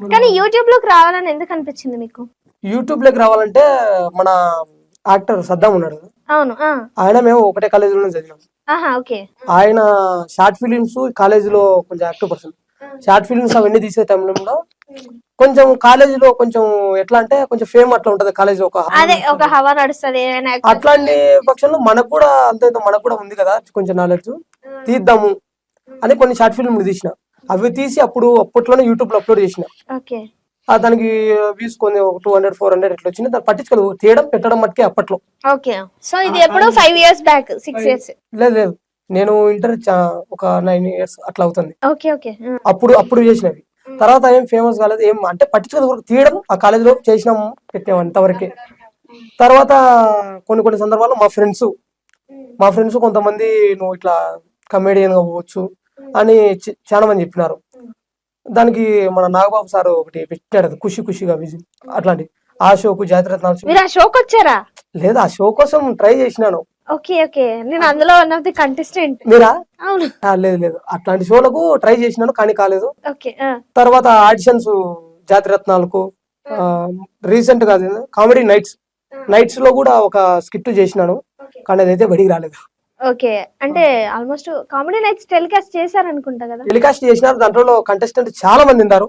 కానీ యూట్యూబ్లోకి రావాలని ఎందుకు అనిపించింది మీకు? యూట్యూబ్లోకి రావాలంటే మన యాక్టర్ సద్దాం ఉన్నాడు అవును ఆయన మేము ఒకటే కాలేజీలోనే చదివినాం. ఆహా ఓకే. ఆయన షార్ట్ ఫిలిమ్స్ కాలేజీలో కొంచెం యాక్టివ్ పర్సన్ షార్ట్ ఫిలిమ్స్ అవన్నీ తీసే టైంలో కొంచెం కాలేజీలో కొంచెం ఎట్లా అంటే కొంచెం ఫేమ్ అట్లా ఉంటది కాలేజీ ఒక హవా నడుస్తుంది. అట్లాంటి పక్షంలో మనకు కూడా అంత మనకు కూడా ఉంది కదా కొంచెం నాలెడ్జ్ తీద్దాము అని కొన్ని షార్ట్ ఫిల్మ్లు తీసిన. అవి తీసి అప్పుడు అప్పట్లోనే యూట్యూబ్లో అప్లోడ్ చేసిన. దానికి వ్యూస్ కొన్ని ఒక టూ హండ్రెడ్ ఫోర్ హండ్రెడ్ ఎట్లా వచ్చింది దాన్ని పట్టించుకోలేదు. తీయడం పెట్టడం మట్టుకే అప్పట్లో. ఓకే. సో ఇది ఎప్పుడు five years back six years లేదు లేదు. నేను ఇంటర్ ఒక నైన్ ఇయర్స్ అట్లా అవుతుంది. Okay okay. అప్పుడు అప్పుడు చేసినవి. తర్వాత ఏం ఫేమస్ కాలేదు ఏం అంటే పట్టించుకోలేదు వరకు తీయడం ఆ కాలేజీలో చేసినాం పెట్టినాం అంతవరకే. తర్వాత కొన్ని కొన్ని సందర్భాల్లో మా ఫ్రెండ్స్ మా ఫ్రెండ్స్ కొంతమంది నువ్వు ఇట్లా కమేడియన్గా పోవచ్చు అని చాలా మంది చెప్పినారు. దానికి మన నాగబాబు సార్ ఒకటి పెట్టాడు ఖుషి ఖుషిగా విజి అట్లాంటి. ఆ షోకు జాతిరత్నాలు షో మీరు ఆ షోకి వచ్చారా లేదు ఆ షో కోసం ట్రై చేసినాను. Okay okay. నేను అందులో వన్ ఆఫ్ ది కంటెస్టెంట్ మీరా? అవును. లేదు లేదు. అట్లాంటి షోలకు ట్రై చేసినాను కానీ కాలేదు. ఓకే తర్వాత ఆడిషన్స్ జాతిరత్నాలకు రీసెంట్గా కామెడీ నైట్స్ నైట్స్లో కూడా ఒక స్కిట్ చేసినాను. కానీ అదైతే బడికి రాలేదు. ఓకే. అంటే ఆల్మోస్ట్ కామెడీ నైట్స్ టెలికాస్ట్ చేశారు అనుకుంటా కదా? టెలికాస్ట్ చేసినారు. దాంట్లో కంటెస్టెంట్ చాలా మంది ఉన్నారు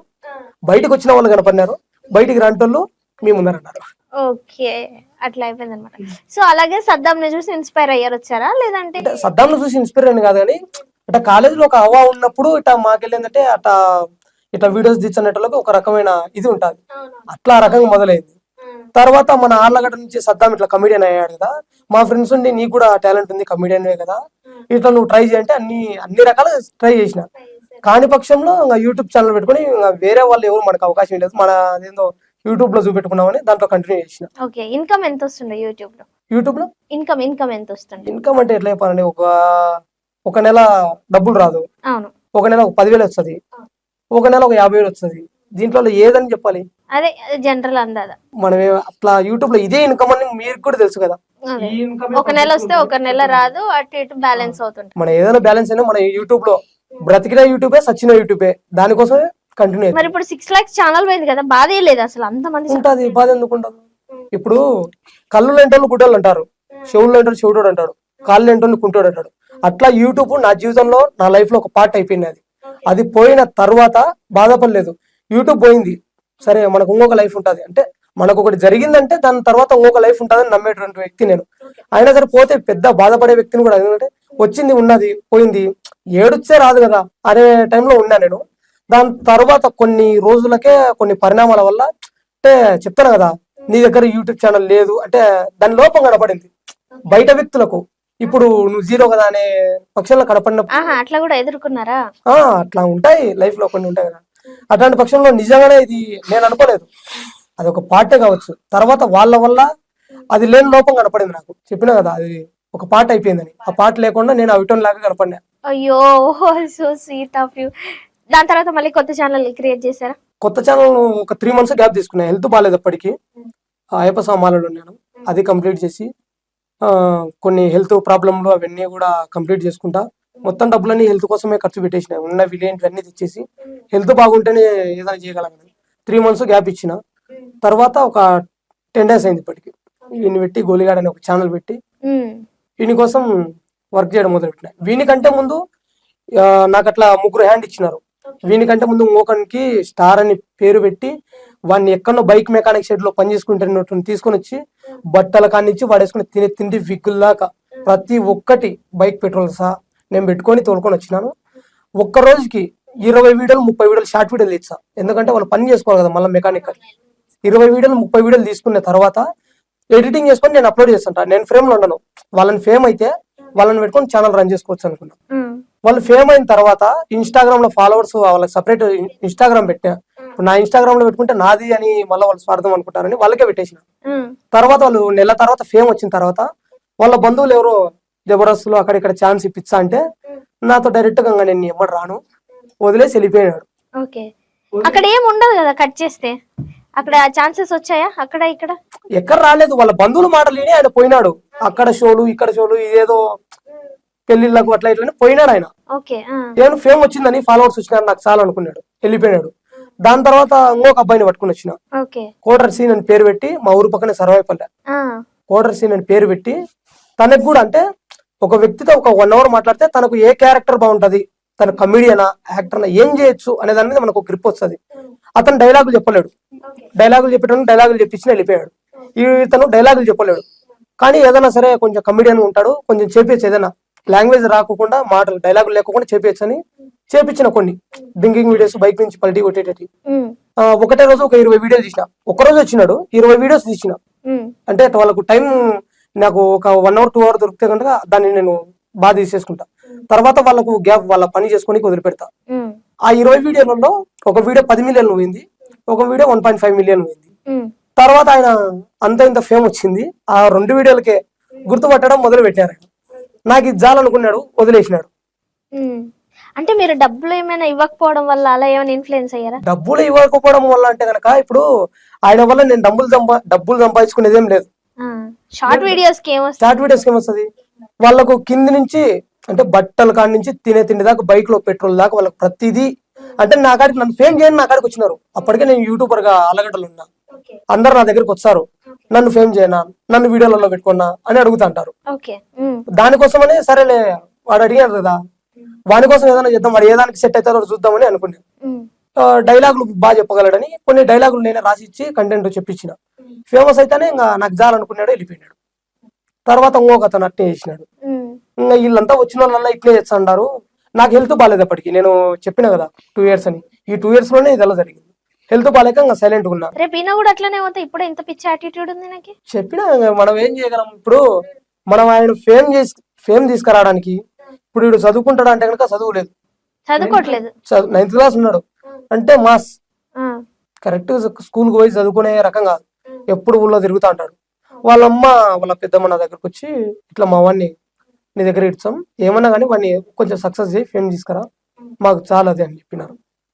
బయటకు వచ్చిన వాళ్ళు కనపడినారు. బయటికి రాంటోళ్ళు మీ ముందరన్నారు. ఓకే. అట్లా అయిపోయింది అనమాట సో అలాగే సద్దాం ని చూసి ఇన్స్పైర్ అయ్యారు వచ్చారా? లేదంటే అంటే సద్దాంను చూసి ఇన్స్పైర్ అని కాదు కానీ ఇట్లా కాలేజీలో ఒక హవా ఉన్నప్పుడు ఇట్లా మాకెళ్ళిందంటే అట్లా ఇట్లా వీడియోస్ తీర్చునేటోళ్ళకి ఒక రకమైన ఇది ఉంటుంది. అట్లా రకంగా మొదలైంది. తర్వాత మన ఆర్లగడ్డ నుంచి సద్దాం ఇట్లా కమిడియన్ అయ్యాడు కదా. మా ఫ్రెండ్స్ ఉండి నీకు కూడా టాలెంట్ ఉంది కమిడియన్ కదా. ఇట్లా నువ్వు ట్రై చేయంటే అన్ని అన్ని రకాల ట్రై చేసిన. కాని పక్షంలో ఇంకా యూట్యూబ్ ఛానల్ పెట్టుకుని ఇంకా వేరే వాళ్ళు ఎవరు మనకు అవకాశం లేదు. మన అదేందో యూట్యూబ్లో చూపెట్టుకున్నామని దాంట్లో కంటిన్యూ చేసిన. ఓకే ఇన్కమ్ ఎంత వస్తుండే యూట్యూబ్లో? యూట్యూబ్లో? ఇన్కమ్ ఇన్కమ్ ఎంత వస్తుండే? ఇన్కమ్ అంటే ఎట్లా చెప్పాలండి ఒక ఒక నెల డబ్బులు రాదు. అవును. ఒక నెల ఒక పదివేలు వస్తుంది. ఒక నెల ఒక యాభై వేలు వస్తుంది. దీంట్లో ఏదని చెప్పాలి? అదే జనరల్ అందాద మనం అట్లా యూట్యూబ్లో ఇదే ఇన్కమ్ అని మీకు కూడా తెలుసు కదా. ఒక నెల వస్తే ఒక నెల రాదు అటు ఇటు బ్యాలెన్స్ అవుతుంటుంది. మన ఏదైనా బ్యాలెన్స్ అయినా మన యూట్యూబ్లో బ్రతికిన యూట్యూబే సచ్చిన యూట్యూబే దానికోసమే కంటిన్యూ మరి ఇప్పుడు సిక్స్ లాక్స్ ఛానల్ పోయింది కదా బాధ లేదు అసలు అంత మంది ఉంటది బాధ ఎందుకు ఉండదు? ఇప్పుడు కళ్ళు లేంటోళ్ళు గుడ్డోళ్ళు అంటారు. చెవులు లేంటోళ్ళు చెవుడోడు అంటాడు. కాళ్ళు లేంటోళ్ళు కుంటోడు అంటాడు. అట్లా యూట్యూబ్ నా జీవితంలో నా లైఫ్లో ఒక పార్ట్ అయిపోయింది అది. అది పోయిన తర్వాత బాధపడలేదు. యూట్యూబ్ పోయింది. సరే మనకు ఇంకొక లైఫ్ ఉంటది. అంటే మనకు ఒకటి జరిగిందంటే దాని తర్వాత ఇంకొక లైఫ్ ఉంటుందని నమ్మేటువంటి వ్యక్తి నేను. అయినా సరే పోతే పెద్ద బాధపడే వ్యక్తిని కూడా ఎందుకంటే వచ్చింది ఉన్నది పోయింది ఏడుచ్చే రాదు కదా అనే టైంలో ఉన్నా నేను. దాని తర్వాత కొన్ని రోజులకే కొన్ని పరిణామాల వల్ల అంటే చెప్తాను కదా నీ దగ్గర యూట్యూబ్ ఛానల్ లేదు అంటే దాని లోపం కనపడింది. బయట వ్యక్తులకు. ఇప్పుడు నువ్వు జీరో కదా అనే పక్షంలో కనపడినప్పుడు ఆహా అట్లా కూడా ఎదుర్కొన్నారా? అట్లా ఉంటాయి లైఫ్లో కొన్ని ఉంటాయి కదా. అట్లాంటి పక్షంలో నిజంగానే ఇది నేను అనుకోలేదు. అది ఒక పార్టే కావచ్చు. తర్వాత వాళ్ళ వల్ల అది లేని లోపం కనపడింది నాకు. చెప్పినా కదా అది ఒక పాట అయిపోయిందని. ఆ పాట లేకుండా నేను అవిటోన్ లాగా కనపడినా అయ్యో సో స్వీట్ ఆఫ్ యూ దాని తర్వాత మళ్ళీ కొత్త ఛానల్ క్రియేట్ చేశారా? కొత్త ఛానల్ ఒక త్రీ మంత్స్ గ్యాప్ తీసుకున్నా. హెల్త్ బాగాలేదు అప్పటికి. ఆ అయ్యప్ప సామాలలో ఉన్నాను అది కంప్లీట్ చేసి ఆ, కొన్ని హెల్త్ ప్రాబ్లంలు అవన్నీ కూడా కంప్లీట్ చేసుకుంటా. మొత్తం డబ్బులన్నీ హెల్త్ కోసమే ఖర్చు పెట్టేసిన. ఉన్న విలేంటివన్నీ తెచ్చేసి హెల్త్ బాగుంటేనే ఏదైనా చేయగలను త్రీ మంత్స్ గ్యాప్ ఇచ్చిన. తర్వాత ఒక టెన్ డేస్ అయింది ఇప్పటికి. వీని పెట్టి గోలిగాడ్ అనే ఒక ఛానల్ పెట్టి వీని కోసం వర్క్ చేయడం మొదలుపెట్టిన. వీనికంటే ముందు నాకు అట్లా ముగ్గురు హ్యాండ్ ఇచ్చినారు. వీనికంటే ముందు ఇంకొకరికి స్టార్ అని పేరు పెట్టి వాడిని ఎక్కడో బైక్ మెకానిక్ షెడ్లో పని చేసుకుంటున్నట్టు తీసుకొని వచ్చి బట్టల కానిచ్చి వాడేసుకుని తినే తిండి విగ్గుల్లాక ప్రతి ఒక్కటి బైక్ పెట్రోల్ సహా నేను పెట్టుకొని తోలుకొని వచ్చినాను. ఒక్క రోజుకి ఇరవై వీడియోలు ముప్పై వీడియోలు షార్ట్ వీడియోలు ఇచ్చా ఎందుకంటే వాళ్ళు పని చేసుకోవాలి కదా మళ్ళీ మెకానిక్ ఇరవై వీడియోలు ముప్పై వీడియోలు తీసుకున్న తర్వాత ఎడిటింగ్ చేసుకొని నేను అప్లోడ్ చేస్తుంటా. నేను ఫ్రేమ్లో ఉండను. వాళ్ళని ఫేమ్ అయితే వాళ్ళని పెట్టుకొని ఛానల్ రన్ చేసుకోవచ్చు అనుకున్నా. ఉమ్, వాళ్ళు ఫేమ్ అయిన తర్వాత ఇన్స్టాగ్రామ్లో ఫాలోవర్స్ వాళ్ళకి సపరేట్ ఇన్స్టాగ్రామ్ పెట్టా. ఇప్పుడు నా ఇన్స్టాగ్రామ్లో పెట్టుకుంటే నాది అని మళ్ళీ వాళ్ళు స్వార్థం అనుకుంటారని వాళ్ళకే పెట్టేసిన. తర్వాత వాళ్ళు నెల తర్వాత ఫేమ్ వచ్చిన తర్వాత వాళ్ళ బంధువులు ఎవరో జబర్దస్త్లో అక్కడ ఇక్కడ ఛాన్స్ ఇప్పించా అంటే నాతో డైరెక్ట్గా నేను ఎమ్మడి రాను. వదిలేసి వెళ్ళిపోయినాడు. ఓకే. అక్కడ ఏం ఉండదు కదా కట్ చేస్తే? అక్కడ ఛాన్సెస్ వచ్చాయా? అక్కడ ఇక్కడ? ఎక్కడ రాలేదు. వాళ్ళ బంధువుల మాటలు విని ఆయన పోయినాడు. అక్కడ షోలు ఇక్కడ షోలు ఇదేదో పెళ్ళిళ్ళకు అట్లా ఇట్లా పోయినాడు ఆయన. నేను ఫేమ్ వచ్చిందని ఫాలోవర్స్ వచ్చినారు నాకు చాలా అనుకున్నాడు. వెళ్ళిపోయినాడు. దాని తర్వాత ఇంకొక అబ్బాయిని పట్టుకుని వచ్చిన. కోడర్ సీన్ అని పేరు పెట్టి మా ఊరు పక్కనే సర్వైపల్లె ఆ, కోడర్ సీన్ అని పేరు పెట్టి తనకు కూడా అంటే ఒక వ్యక్తితో ఒక వన్ అవర్ మాట్లాడితే తనకు ఏ క్యారెక్టర్ బాగుంటది? తన కమిడియనా యాక్టర్నా ఏం చేయొచ్చు అనే దాని మీద మనకు గ్రిప్ వస్తుంది. అతను డైలాగులు చెప్పలేడు. డైలాగులు చెప్పేటప్పుడు డైలాగులు చెప్పించి వెళ్ళిపోయాడు. ఈ ఇతను డైలాగులు చెప్పలేడు. కానీ ఏదైనా సరే కొంచెం కమిడియన్ ఉంటాడు కొంచెం చేపించచ్చు ఏదైనా. లాంగ్వేజ్ రాకుండా మాటలు డైలాగులు లేకుండా చేపించచ్చు అని చేపించిన కొన్ని. డ్రింకింగ్ వీడియోస్ బైక్ నుంచి పల్టీ కొట్టేటట్టు. ఒకటే రోజు ఒక ఇరవై వీడియోలు తీసిన. ఒక రోజు వచ్చినాడు ఇరవై వీడియోస్ తీసిన. అంటే వాళ్ళకు టైం నాకు ఒక వన్ అవర్ టూ అవర్ దొరికితే కనుక దాన్ని నేను బాగా తీసేసుకుంటా తర్వాత వాళ్ళకు గ్యాప్ వాళ్ళ పని చేసుకొని వదిలిపెడతా. ఆ ఇరవై వీడియోలలో ఒక వీడియో పది మిలియన్ పోయింది ఒక video one point five million పోయింది. తర్వాత ఆయన అంత ఇంత ఫేమ్ వచ్చింది ఆ రెండు వీడియోలకే గుర్తుపట్టడం మొదలు పెట్టారు. నాకు ఇది చాలనుకున్నాడు వదిలేసినాడు. అంటే మీరు డబ్బులు ఏమైనా ఇవ్వకపోవడం వల్ల అలా ఏమైనా ఇన్ఫ్లుయెన్స్ అయ్యారా? డబ్బులు ఇవ్వకపోవడం వల్ల అంటే కనుక ఇప్పుడు ఆయన వల్ల నేను డబ్బులు సంపా డబ్బులు సంపాదించుకునేది ఏం లేదు. షార్ట్ వీడియోస్కి ఏమొస్తుంది? స్టార్ట్ వీడియోస్ ఏమొస్తుంది? వాళ్ళకు కింది నుంచి అంటే బట్టల కాడి నుంచి తినే తిండి దాకా బైక్లో పెట్రోల్ దాకా వాళ్ళకి ప్రతిదీ అంటే నా కాడికి నన్ను ఫేమ్ చేయని నా కాడికి వచ్చినారు. అప్పటికే నేను యూట్యూబర్గా అలగడ్డలు ఉన్నా. అందరు నా దగ్గరికి వస్తారు నన్ను ఫేమ్ చేయనా? నన్ను వీడియోలలో పెట్టుకున్నా? అని అడుగుతుంటారు ఓకే. ఉమ్, దానికోసమనే సరేలే వాడు అడిగాడు కదా. వాని కోసం ఏదైనా చేద్దాం మరి ఏ దానికి సెట్ అవుతారో చూద్దామని అనుకున్నాను డైలాగులు బాగా చెప్పగలడని కొన్ని డైలాగులు నేనే రాసి ఇచ్చి కంటెంట్ చెప్పించిన. ఫేమస్ అయితేనే ఇంకా నాకు జాలనుకున్నాడు వెళ్ళిపోయినాడు. తర్వాత ఇంకొక అతను అట్నే చేసినాడు. ఇంకా వీళ్ళంతా వచ్చిన వాళ్ళంతా ఇట్లే చేస్తున్నారు నాకు హెల్త్ బాగాలేదు అప్పటికి నేను చెప్పిన కదా టూ ఇయర్స్ అని. ఈ టూ ఇయర్స్లోనే ఇది ఎలా జరిగింది? హెల్త్ బాగాలేక ఇంకా సైలెంట్ ఉన్నా. రేపు ఈయన కూడా అట్లనే అవుతా ఇప్పుడు ఇంత పిచ్చి యాటిట్యూడ్ ఉంది నాకు? చెప్పినా మనం ఏం చేయగలం? ఇప్పుడు మనం ఆయన ఫేమ్ చేసి ఫేమ్ తీసుకురావడానికి ఇప్పుడు వీడు చదువుకుంటాడు అంటే కనుక చదువు లేదు చదువుకోవట్లేదు నైన్త్ క్లాస్ ఉన్నాడు. అంటే మాస్. కరెక్ట్ స్కూల్కి పోయి చదువుకునే రకం కాదు. ఎప్పుడు ఊళ్ళో తిరుగుతా ఉంటాడు వాళ్ళ అమ్మ వాళ్ళ పెద్దమ్మ నా దగ్గరకు వచ్చి ఇట్లా మా వాడిని నీ దగ్గర ఇచ్చాం ఏమన్నా కానీ వాడిని కొంచెం సక్సెస్ చేయి ఫేమ్ తీసుకురా. మాకు చాలా అది అని చెప్పినారు.